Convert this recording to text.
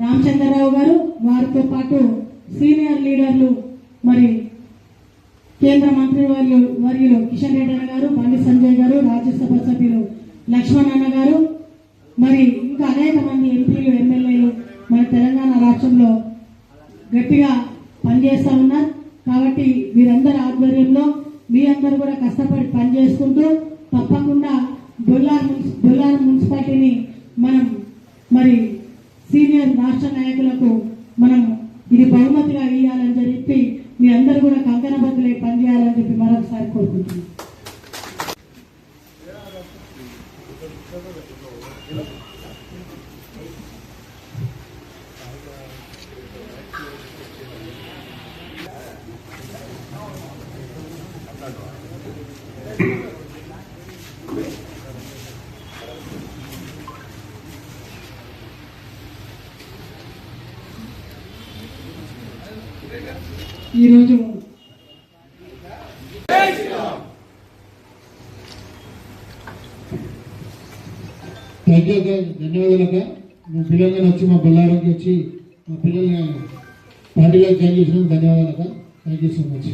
రామచంద్రరావు గారు వారితో పాటు సీనియర్ లీడర్లు మరి కేంద్ర మంత్రి వర్యులు వర్యులు కిషన్ రెడ్డి అన్న గారు బండి సంజయ్ గారు రాజ్యసభ సభ్యులు లక్ష్మణ్ అన్న గారు మరి ఇంకా అనేక మంది ఎంపీలు ఎమ్మెల్యేలు మన తెలంగాణ రాష్ట్రంలో గట్టిగా పనిచేస్తా ఉన్నారు. కాబట్టి వీరందరి ఆధ్వర్యంలో మీ అందరూ కూడా కష్టపడి పనిచేసుకుంటూ తప్పకుండా బొల్లార్ మున్సి బొల్లార్ మున్సిపాలిటీని మనం రాష్ట్ర నాయకులకు మనం ఇది బహుమతిగా ఇవ్వాలని చెప్పి మీ అందరూ కూడా కంకణబద్దులై పనిచేయాలని చెప్పి మరొకసారి కోరుకుంటున్నాను ఈరోజు థ్యాంక్ యూ ధన్యవాదాలు మా పిల్లల్ని వచ్చి మా బళ్ళారంకి వచ్చి మా పిల్లల్ని పార్టీలో జాయిన్ చేసినందుకు ధన్యవాదాలు థ్యాంక్ యూ సో మచ్